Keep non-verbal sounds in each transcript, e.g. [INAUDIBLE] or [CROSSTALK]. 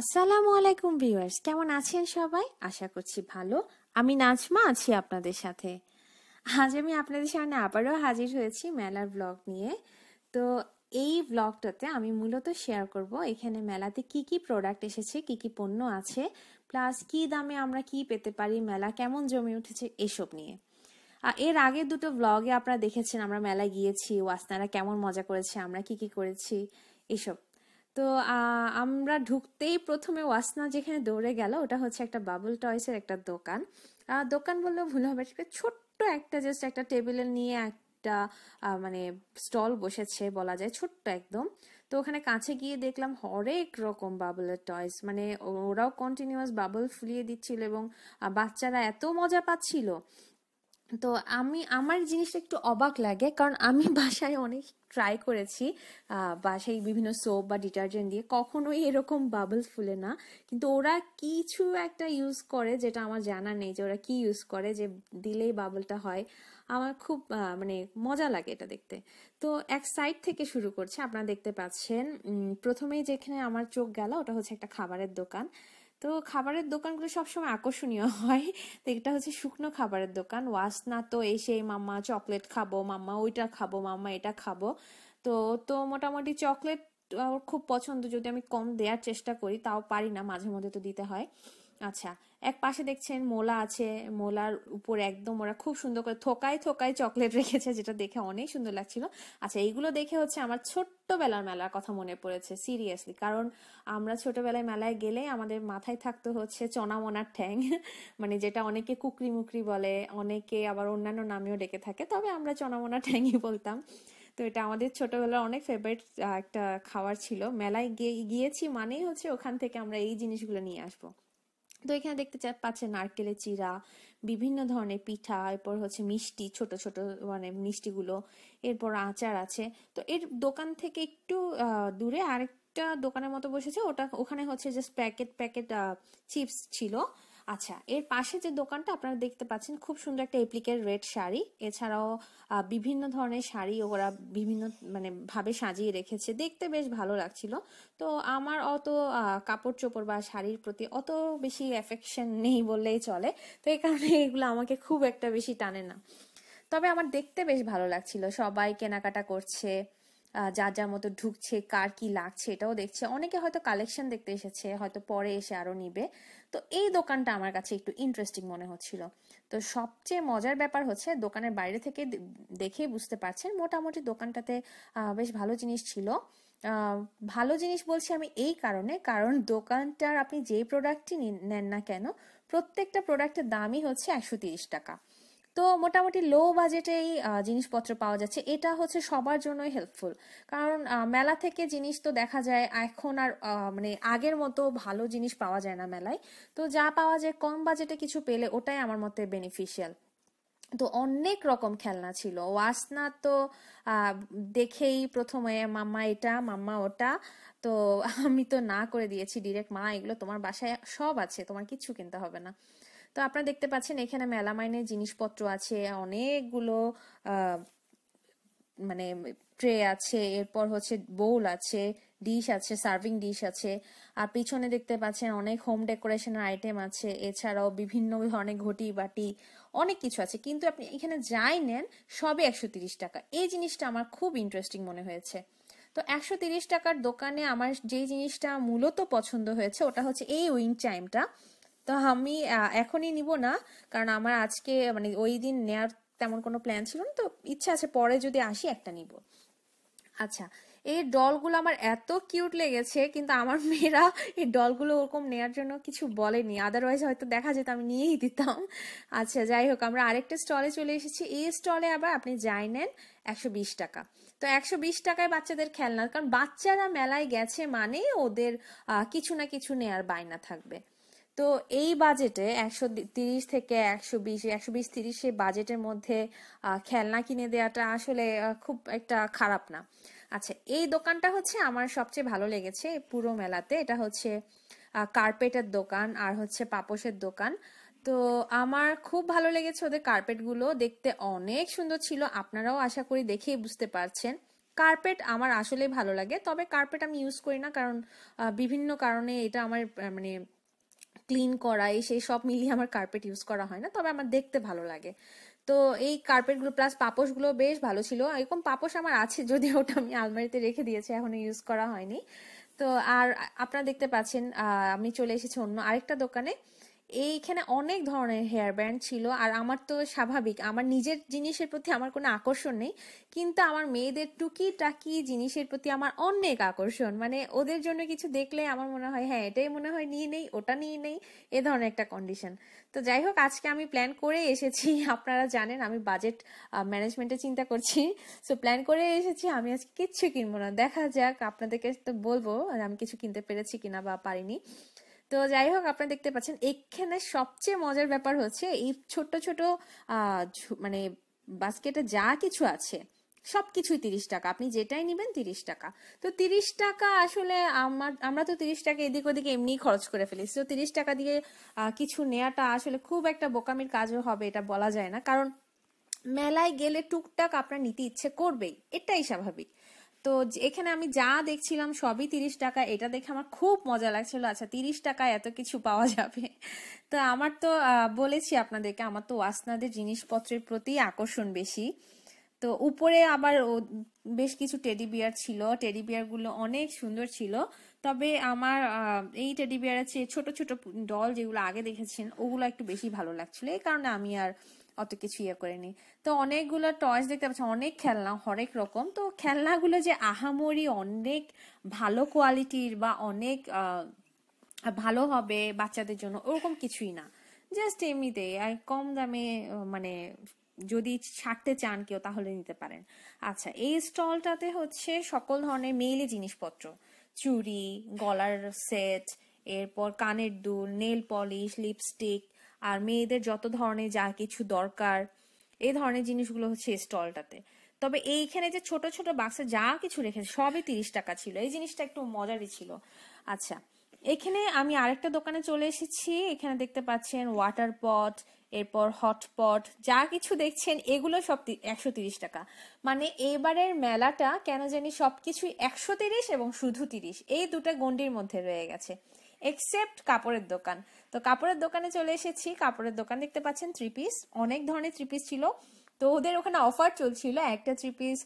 আসসালামু আলাইকুম ভিউয়ার্স, কেমন আছেন সবাই? আশা করছি ভালো। আমি নাজমা আছি আপনাদের সাথে। আজ আমি আপনাদের সামনে আবারও হাজির হয়েছি মেলার ব্লগ নিয়ে। তো এই ব্লগটাতে আমি মূলত শেয়ার করব এখানে মেলাতে কি কি প্রোডাক্ট এসেছে, কি কি পণ্য আছে প্লাস কি দামে আমরা কি পেতে পারি, মেলা কেমন জমে উঠেছে, এসব নিয়ে। এর আগে দুটো ব্লগে আপনারা দেখেছেন, আমরা মেলায় গিয়েছি, ওয়াসনারা কেমন মজা করেছে, আমরা কি কি করেছি, এসব। তো আমরা ঢুকতেই প্রথমে ওয়াসনা যেখানে দৌড়ে গেল, ওটা হচ্ছে একটা বাবল টয়সের একটা দোকান। দোকান বললেও ভুল হবে ছোট্ট একটা জাস্ট একটা টেবিলে নিয়ে একটা মানে স্টল বসেছে বলা যায়, ছোট্ট একদম। তো ওখানে কাছে গিয়ে দেখলাম হরেক রকম বাবলের টয়স মানে ওরাও কন্টিনিউয়াস বাবল ফুলিয়ে দিচ্ছিল এবং বাচ্চারা এত মজা পাচ্ছিল। তো আমি, আমার জিনিসটা একটু অবাক লাগে, কারণ আমি [LAUGHS] বাসায় অনেক ট্রাই করেছি বাসায় বিভিন্ন সোপ বা ডিটারজেন্ট দিয়ে। কখনোই এরকম বাবলস ফুলে না। কিন্তু ওরা কিছু একটা ইউজ করে যেটা আমার জানা নেই যে ওরা কি ইউজ করে, যে দিলেই বাবলটা হয়। আমার খুব মানে মজা লাগে এটা দেখতে। তো এক সাইড থেকে শুরু করছে, আপনারা দেখতে পাচ্ছেন। প্রথমেই যেখানে আমার চোখ গেল, ওটা হচ্ছে একটা খাবারের দোকান। তো খাবারের দোকানগুলো সবসময় আকর্ষণীয় হয়। তো এটা হচ্ছে শুকনো খাবারের দোকান। ওয়াসনা তো এসে, মাম্মা, চকলেট খাব, মাম্মা, ওইটা খাব, মাম্মা, এটা খাব। তো তো মোটামুটি চকলেট খুব পছন্দ। যদি আমি কম দেওয়ার চেষ্টা করি, তাও পারি না মাঝে মধ্যে তো দিতে হয়। আচ্ছা এক পাশে দেখছেন মোলা আছে, মোলার উপর একদম ওরা খুব সুন্দর করে থোকায় থোকায় চকলেট [LAUGHS] রেখেছে, যেটা দেখে অনেক সুন্দর লাগছিল। আচ্ছা এইগুলো দেখে হচ্ছে আমার ছোট্টবেলার মেলার কথা মনে পড়েছে সিরিয়াসলি কারণ আমরা ছোটবেলায় মেলায় গেলে আমাদের মাথায় থাকতো হচ্ছে চনা চনামোনার ঠ্যাং [LAUGHS] মানে যেটা অনেকে কুকরি মুকরি বলে, অনেকে আবার অন্যান্য নামেও ডেকে থাকে, তবে আমরা চনা চনামোনা ঠ্যাংই বলতাম। তো এটা আমাদের ছোটবেলার অনেক ফেভারিট একটা খাবার ছিল। মেলায় গিয়ে গিয়েছি মানেই হচ্ছে ওখান থেকে আমরা এই জিনিসগুলো নিয়ে আসব। তো এখানে দেখতে পাচ্ছেন নারকেলের চিরা, বিভিন্ন ধরনের পিঠা, এরপর হচ্ছে মিষ্টি, ছোট ছোট মানে মিষ্টিগুলো, এরপর আচার আছে। তো এর দোকান থেকে একটু দূরে আরেকটা দোকানের মতো বসেছে, ওটা, ওখানে হচ্ছে জাস্ট প্যাকেট প্যাকেট চিপস ছিল। আচ্ছা এর পাশে যে দোকানটা আপনারা দেখতে পাচ্ছেন, খুব সুন্দর একটা এপ্লিকের রেড শাড়ি। এছাড়াও বিভিন্ন ধরনের শাড়ি ওরা বিভিন্ন মানে ভাবে সাজিয়ে রেখেছে। দেখতে বেশ ভালো লাগছিল। তো আমার অত কাপড় চোপড় বা শাড়ির প্রতি অত বেশি অ্যাফেকশন নেই বললেই চলে। তো এই কারণে এগুলো আমাকে খুব একটা বেশি টানে না। তবে আমার দেখতে বেশ ভালো লাগছিল। সবাই কেনাকাটা করছে। যার যার মতো ঢুকছে, কার কি লাগছে, এটাও দেখছে। অনেকে হয়তো কালেকশন দেখতে এসেছে, হয়তো পরে এসে আরও নিবে। তো এই দোকানটা আমার কাছে একটু ইন্টারেস্টিং মনে হচ্ছিল। তো সবচেয়ে মজার ব্যাপার হচ্ছে, দোকানের বাইরে থেকে দেখে বুঝতে পারছেন, মোটামুটি দোকানটাতে বেশ ভালো জিনিস ছিল। ভালো জিনিস বলছি আমি এই কারণে, কারণ দোকানটার আপনি যেই প্রোডাক্টটি নেন না কেন, প্রত্যেকটা প্রোডাক্টের দামই হচ্ছে একশো তিরিশ টাকা। তো মোটামুটি লো বাজেটেই জিনিসপত্র পাওয়া যাচ্ছে। এটা হচ্ছে সবার জন্যই হেল্পফুল কারণ মেলা থেকে জিনিস তো দেখা যায়, এখন আর মানে আগের মতো ভালো জিনিস পাওয়া যায় না মেলায়। তো যা পাওয়া যায় কম বাজেটে কিছু পেলে ওটাই আমার মতে বেনিফিশিয়াল তো অনেক রকম খেলনা ছিল। ওয়াসনা তো দেখেই প্রথমে মাম্মা এটা, মাম্মা ওটা। তো আমি তো না করে দিয়েছি ডিরেক্ট মা এগুলো তোমার বাসায় সব আছে, তোমার কিছু কিনতে হবে না। তো আপনারা দেখতে পাচ্ছেন এখানে মেলামাইনের জিনিসপত্র আছে, অনেকগুলো মানে ট্রে আছে, এরপর হচ্ছে বোল আছে, ডিশ আছে, সার্ভিং ডিশ আছে। আর পিছনে দেখতে পাচ্ছেন অনেক হোম ডেকোরেশনের আইটেম আছে, এছাড়াও বিভিন্ন ধরনের ঘটি বাটি, অনেক কিছু আছে। কিন্তু আপনি এখানে যাই নেন সবে একশো টাকা। এই জিনিসটা আমার খুব ইন্টারেস্টিং মনে হয়েছে। তো একশো টাকার দোকানে আমার যেই জিনিসটা মূলত পছন্দ হয়েছে, ওটা হচ্ছে এই উইং চাইমটা। তো আমি এখনই নিব না। কারণ আমার আজকে মানে ওই দিন নেয়ার তেমন কোনো প্ল্যান ছিল না। তো ইচ্ছা আছে পরে যদি আসি একটা নিব। আচ্ছা এই ডলগুলো আমার এত কিউট লেগেছে, কিন্তু আমার মেয়েরা এই ডলগুলো ওরকম নেয়ার জন্য কিছু বলেনি। আদারওয়াইজ হয়তো দেখা যেত, আমি নিয়েই দিতাম। আচ্ছা যাই হোক, আমরা আরেকটা স্টলে চলে এসেছি। এই স্টলে আবার আপনি যাই নেন একশো বিশ টাকা। তো একশো বিশ টাকায় বাচ্চাদের খেলনা কারণ বাচ্চারা মেলায় গেছে মানে ওদের কিছু না কিছু নেয়ার বায়না থাকবে। তো এই বাজেটে একশো তিরিশ থেকে একশো বিশ একশো বিশ, তিরিশ বাজেটের মধ্যে খেলনা কিনে দেওয়াটা আসলে খুব একটা খারাপ না। আচ্ছা এই দোকানটা হচ্ছে আমার সবচেয়ে ভালো লেগেছে পুরো মেলাতে। এটা হচ্ছে কার্পেটের দোকান আর হচ্ছে পাপোশের দোকান। তো আমার খুব ভালো লেগেছে ওদের কার্পেটগুলো। দেখতে অনেক সুন্দর ছিল। আপনারাও আশা করি দেখেই বুঝতে পারছেন। কার্পেট আমার আসলে ভালো লাগে। তবে কার্পেট আমি ইউজ করি না কারণ বিভিন্ন কারণে এটা আমার মানে ক্লিন করা এই সেই সব মিলিয়ে আমার কার্পেট ইউজ করা হয় না, তবে আমার দেখতে ভালো লাগে। তো এই কার্পেটগুলো প্লাস পাপোশগুলো বেশ ভালো ছিল। এরকম পাপোশ আমার আছে যদি ওটা আমি আলমারিতে রেখে দিয়েছি, এখনও ইউজ করা হয়নি। তো আর আপনারা দেখতে পাচ্ছেন আমি চলে এসেছি অন্য আরেকটা দোকানে। এইখানে অনেক ধরনের হেয়ার ব্যান্ড ছিল আর আমার তো স্বাভাবিক, আমার নিজের জিনিসের প্রতি আমার কোনো আকর্ষণ নেই, কিন্তু আমার মেয়েদের টুকি টাকি জিনিসের প্রতি আমার অনেক আকর্ষণ। মানে ওদের জন্য কিছু দেখলে আমার মনে হয় হ্যাঁ এটাই মনে হয় নিয়ে নেই, ওটা নিয়ে নেই, এ ধরনের একটা কন্ডিশন তো যাই হোক, আজকে আমি প্ল্যান করে এসেছি, আপনারা জানেন আমি বাজেট ম্যানেজমেন্টে চিন্তা করছি। সো প্ল্যান করে এসেছি, আমি আজকে কিচ্ছু কিনবো না। দেখা যাক, আপনাদেরকে তো বলব, আমি কিছু কিনতে পেরেছি কিনা বা পারিনি। তো যাই হোক, আপনারা দেখতে পাচ্ছেন, এখানে সবচেয়ে মজার ব্যাপার হচ্ছে, এই ছোট ছোট মানে বাস্কেটে যা কিছু আছে, সবকিছুই তিরিশ টাকা। আপনি যেটাই নেবেন তিরিশ টাকা। তো তিরিশ টাকা আসলে আমার, আমরা তো তিরিশ টাকা এদিক ওদিকে এমনি খরচ করে ফেলি। তো তিরিশ টাকা দিয়ে কিছু নেওয়াটা আসলে খুব একটা বোকামির কাজও হবে, এটা বলা যায় না। কারণ মেলায় গেলে টুকটাক আপনার নিতে ইচ্ছে করবেই, এটাই স্বাভাবিক। তো এখানে আমি যা দেখছিলাম সবই তিরিশ টাকা। এটা দেখে আমার খুব মজা লাগছিল। আচ্ছা তিরিশ টাকায় এত কিছু পাওয়া যাবে? তো আমার তো বলেছি আপনাদেরকে, আমার তো ওয়াসনাদের জিনিসপত্রের প্রতি আকর্ষণ বেশি। তো উপরে আবার বেশ কিছু টেডি বিয়ার ছিল। টেডি বিয়ারগুলো অনেক সুন্দর ছিল। তবে আমার এই টেডি বিয়ারের চেয়ে ছোট ছোট ডল যেগুলো আগে দেখেছেন, ওগুলো একটু বেশি ভালো লাগছিল। এই কারণে আমি আর অত কিছু ইয়ে করিনি। তো অনেকগুলো টয়স দেখতে পাচ্ছি, অনেক খেলনা, হরেক রকম। তো খেলনাগুলো যে আহামরি অনেক ভালো কোয়ালিটির বা অনেক ভালো হবে বাচ্চাদের জন্য, ওরকম কিছুই না। জাস্ট এমনিতে কম দামে মানে যদি ছাড়তে চান কেউ, তাহলে নিতে পারেন। আচ্ছা এই স্টলটাতে হচ্ছে সকল ধরনের মেইলি জিনিসপত্র। চুড়ি, গলার সেট এরপর কানের দুল নেল পলিশ লিপস্টিক আর মেয়েদের যত ধরনের যা কিছু দরকার, এই ধরনের জিনিসগুলো হচ্ছে স্টলটাতে। তবে এইখানে যে ছোট ছোট বাক্সে যা কিছু রেখেছে, সবই তিরিশ টাকা ছিল। এই জিনিসটা একটু মজারই ছিল। আচ্ছা এখানে আমি আরেকটা দোকানে চলে এসেছি। এখানে দেখতে পাচ্ছেন ওয়াটার পট এরপর হটপট যা কিছু দেখছেন, এগুলো সব একশো তিরিশ টাকা। মানে এবারের মেলাটা কেন জানি সবকিছুই একশো তিরিশ এবং শুধু তিরিশ। এই দুটা গন্ডির মধ্যে রয়ে গেছে। এক্সেপ্ট কাপড়ের দোকান। তো কাপড়ের দোকানে চলে এসেছি। কাপড়ের দোকান দেখতে পাচ্ছেন থ্রি পিস অনেক ধরনের থ্রি পিস ছিল। তো ওদের ওখানে অফার চলছিল একটা থ্রি পিস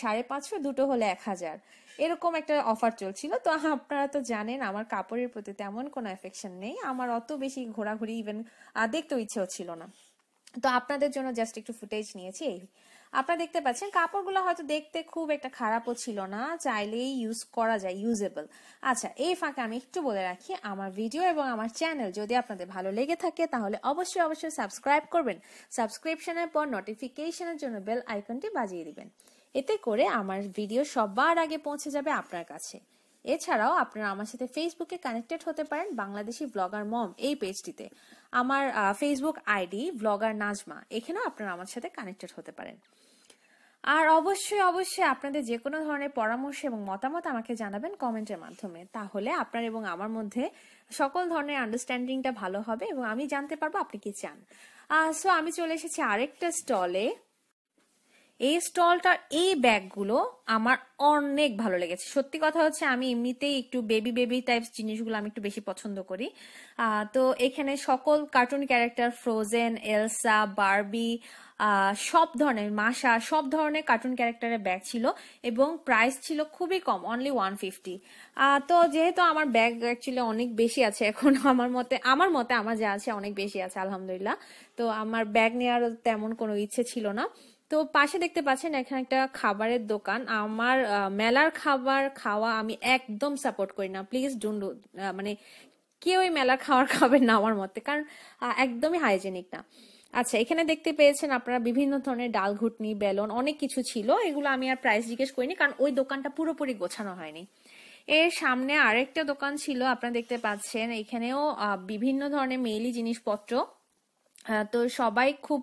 সাড়ে পাঁচশো, দুটো হলে এক হাজার। এরকম একটা অফার চলছিল। তো আপনারা তো জানেন, আমার কাপড়ের প্রতি তেমন কোনো এফেকশন নেই। আমার অত বেশি ঘোরাঘুরি ইভেন দেখতেও ইচ্ছে হচ্ছিল না। তো আপনাদের জন্য জাস্ট একটু ফুটেজ নিয়েছি, এই। আপনারা দেখতে পাচ্ছেন, কাপড়গুলো হয়তো দেখতে খুব একটা খারাপও ছিল না, চাইলেই ইউজ করা যায় ইউজেবল আচ্ছা এই ফাঁকে আমি একটু বলে রাখি আমার ভিডিও এবং আমার চ্যানেল যদি আপনাদের ভালো লেগে থাকে তাহলে অবশ্যই অবশ্যই সাবস্ক্রাইব করবেন। সাবস্ক্রিপশনের পর নোটিফিকেশনের জন্য বেল আইকনটি বাজিয়ে দিবেন। এতে করে আমার ভিডিও সবার আগে পৌঁছে যাবে আপনার কাছে। এছাড়াও আপনারা আমার সাথে ফেসবুকে কানেক্টেড হতে পারেন বাংলাদেশি ব্লগার মম এই পেজটিতে আমার ফেসবুক আইডি ব্লগার নাজমা এখানেও আপনারা আমার সাথে কানেক্টেড হতে পারেন। আর অবশ্যই অবশ্যই আপনাদের যে কোনো ধরনের পরামর্শ এবং মতামত আমাকে জানাবেন কমেন্টের মাধ্যমে। তাহলে আপনার এবং আমার মধ্যে সকল ধরনের আন্ডারস্ট্যান্ডিংটা ভালো হবে এবং আমি জানতে পারব আপনি কি চান। সো আমি চলে এসেছি আরেকটা স্টলে এই স্টলটার এই ব্যাগগুলো আমার অনেক ভালো লেগেছে। সত্যি কথা হচ্ছে, আমি এমনিতেই একটু বেবি বেবি টাইপস জিনিসগুলো আমি একটু বেশি পছন্দ করি। তো এখানে সকল cartoon character Frozen Elsa Barbie সব ধরনের মাসা সব ধরনের কার্টুন ক্যারেক্টারের ব্যাগ ছিল এবং প্রাইস ছিল খুবই কম অনলি ওয়ান ফিফটি তো যেহেতু আমার ব্যাগ অ্যাকচুয়ালি অনেক বেশি আছে, এখন আমার মতে আমার মতে আমার যা আছে অনেক বেশি আছে, আলহামদুলিল্লাহ। তো আমার ব্যাগ নেওয়ার তেমন কোনো ইচ্ছে ছিল না। তো পাশে দেখতে পাচ্ছেন এখানে একটা খাবারের দোকান। আমার মেলার খাবার খাওয়া আমি একদম সাপোর্ট করি না। প্লিজ ডোন্ট মানে কেউই মেলার খাবার খাবেন না আমার মতে, কারণ একদমই হাইজেনিক না। আচ্ছা এখানে দেখতে পেয়েছেন আপনারা বিভিন্ন ধরনের ডাল ঘুটনি, বেলন, অনেক কিছু ছিল। এগুলো আমি আর প্রাইস জিজ্ঞেস করিনি, কারণ ওই দোকানটা পুরোপুরি গোছানো হয়নি। এর সামনে আরেকটা দোকান ছিল, আপনারা দেখতে পাচ্ছেন। এখানেও বিভিন্ন ধরনের মেইলি জিনিসপত্র তো সবাই খুব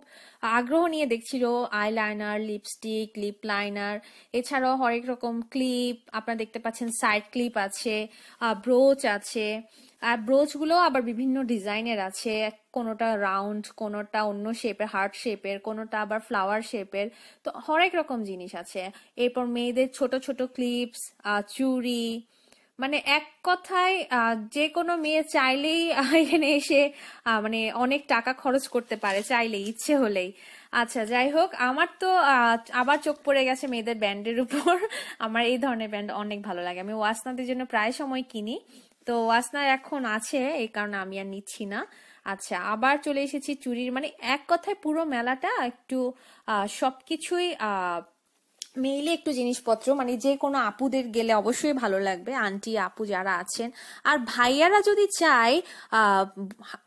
আগ্রহ নিয়ে দেখছিল আইলাইনার লিপস্টিক লিপ লাইনার এছাড়াও হরেক রকম ক্লিপ আপনারা দেখতে পাচ্ছেন সাইড ক্লিপ আছে ব্রোচ আছে, আর ব্রোচগুলো আবার বিভিন্ন ডিজাইনের আছে কোনোটা রাউন্ড কোনোটা অন্য শেপের হার্ট শেপের কোনোটা আবার ফ্লাওয়ার শেপের তো হরেক রকম জিনিস আছে। এরপর মেয়েদের ছোট ছোট ক্লিপস চুড়ি মানে এক কথায় যে কোনো মেয়ে চাইলেই এখানে এসে মানে অনেক টাকা খরচ করতে পারে, চাইলেই, ইচ্ছে হলেই। আচ্ছা যাই হোক, আমার তো আবার চোখ পড়ে গেছে মেয়েদের ব্যান্ডের উপর। আমার এই ধরনের ব্যান্ড অনেক ভালো লাগে। আমি ওয়াসনাদের জন্য প্রায় সময় কিনি। তো ওয়াসনা এখন আছে, এই কারণে আমি আর নিচ্ছি না। আচ্ছা আবার চলে এসেছি চুরির মানে এক কথায় পুরো মেলাটা একটু সবকিছুই মেইলে একটু জিনিসপত্র মানে যে কোনো আপুদের গেলে অবশ্যই ভালো লাগবে, আন্টি, আপু যারা আছেন। আর ভাইয়ারা যদি চায়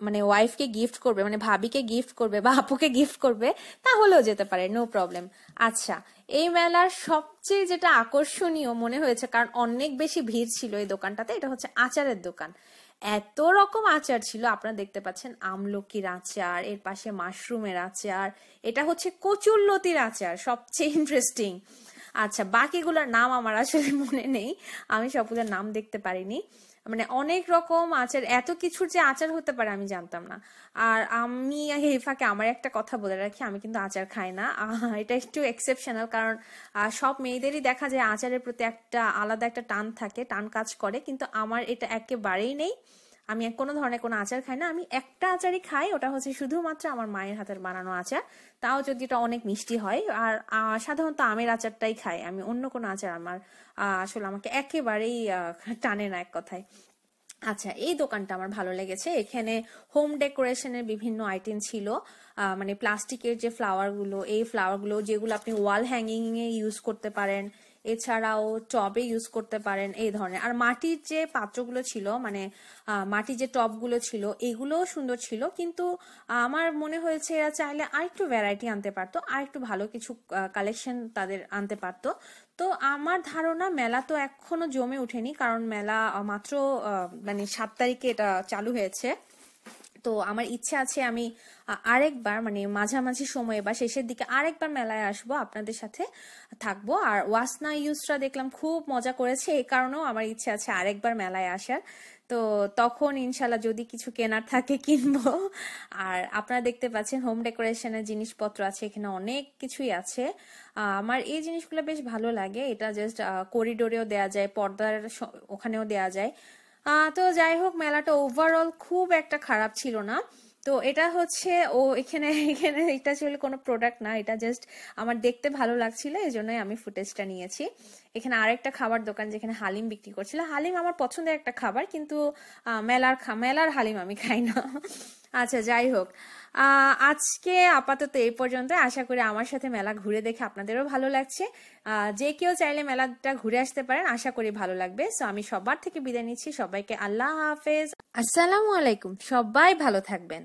মানে ওয়াইফকে গিফট করবে মানে ভাবিকে গিফট করবে বা আপুকে গিফট করবে, তাহলেও যেতে পারে নো প্রবলেম আচ্ছা এই মেলার সবচেয়ে যেটা আকর্ষণীয় মনে হয়েছে, কারণ অনেক বেশি ভিড় ছিল এই দোকানটাতে, এটা হচ্ছে আচারের দোকান। এত রকম আচার ছিল, আপনারা দেখতে পাচ্ছেন আমলকির আচার, এর পাশে মাশরুমের আচার, এটা হচ্ছে কচুরলতির আচার, সবচেয়ে ইন্টারেস্টিং আচ্ছা বাকিগুলোর নাম আমার আসলে মনে নেই, আমি সবগুলোর নাম দেখতে পারিনি। মানে অনেক রকম আচার, এত কিছুর যে আচার হতে পারে আমি জানতাম না। আর আমি এই ফাঁকে আমার একটা কথা বলে রাখি, আমি কিন্তু আচার খাই না। এটা একটু এক্সেপশনাল কারণ সব মেয়েদেরই দেখা যায় আচারের প্রতি একটা আলাদা একটা টান থাকে, টান কাজ করে, কিন্তু আমার এটা একেবারেই নেই। আমি কোনো ধরনের কোনো আচার খাই না। আমি একটা আচারই খাই, ওটা হচ্ছে শুধুমাত্র আমার মায়ের হাতের বানানো আচার। তাও যদি এটা অনেক মিষ্টি হয়, আর সাধারণত আমের আচারটাই খাই। আমি অন্য কোনো আচার আমার আসলে আমাকে একেবারেই টানে না এক কথায়। আচ্ছা এই দোকানটা আমার ভালো লেগেছে। এখানে হোম ডেকোরেশনের বিভিন্ন আইটেম ছিল। মানে প্লাস্টিকের যে ফ্লাওয়ারগুলো, এই ফ্লাওয়ারগুলো যেগুলো আপনি ওয়াল হ্যাঙ্গিং এ ইউজ করতে পারেন এছাড়াও টবে ইউজ করতে পারেন এই ধরনের। আর মাটির যে পাত্রগুলো ছিল মানে মাটির যে টবগুলো ছিল, এগুলোও সুন্দর ছিল। কিন্তু আমার মনে হয়েছে এরা চাইলে আরেকটু ভ্যারাইটি আনতে পারতো আর একটু ভালো কিছু কালেকশন তাদের আনতে পারতো। তো আমার ধারণা মেলা তো এখনও জমে ওঠেনি, কারণ মেলা মাত্র মানে সাত তারিখে এটা চালু হয়েছে। তো আমার ইচ্ছে আছে আমি আরেকবার মানে মাঝামাঝি সময়ে বা শেষের দিকে আরেকবার মেলায় আসব, আপনাদের সাথে থাকব। আর ওয়াসনা ইউসরা দেখলাম খুব মজা করেছে এই কারণেও আমার ইচ্ছে আছে আরেকবার মেলায় আসার। তো তখন ইনশাল্লাহ যদি কিছু কেনার থাকে কিনবো। আর আপনারা দেখতে পাচ্ছেন হোম ডেকোরেশনের জিনিসপত্র আছে, এখানে অনেক কিছুই আছে। আমার এই জিনিসগুলো বেশ ভালো লাগে। এটা জাস্ট করিডোরেও দেয়া যায়, পর্দার ওখানেও দেয়া যায়। তো যাই হোক, মেলাটা ওভারঅল খুব একটা খারাপ ছিল না। তো এটা হচ্ছে, ও এখানে এখানে এটা ছিল কোনো প্রোডাক্ট না, এটা জাস্ট আমার দেখতে ভালো লাগছিল এই জন্যই আমি ফুটেজটা নিয়েছি। এখানে আরেকটা খাবার দোকান যেখানে হালিম বিক্রি করছিল। হালিম আমার পছন্দের একটা খাবার, কিন্তু মেলার মেলার হালিম আমি খাই না। আচ্ছা যাই হোক। আজকে আপাতত এই পর্যন্ত আশা করি আমার সাথে মেলা ঘুরে দেখে আপনাদেরও ভালো লাগছে। যে কেউ চাইলে মেলাটা ঘুরে আসতে পারেন, আশা করি ভালো লাগবে। সো, আমি সবার থেকে বিদায় নিচ্ছি। সবাইকে আল্লাহ হাফেজ। আসসালামু আলাইকুম। সবাই ভালো থাকবেন।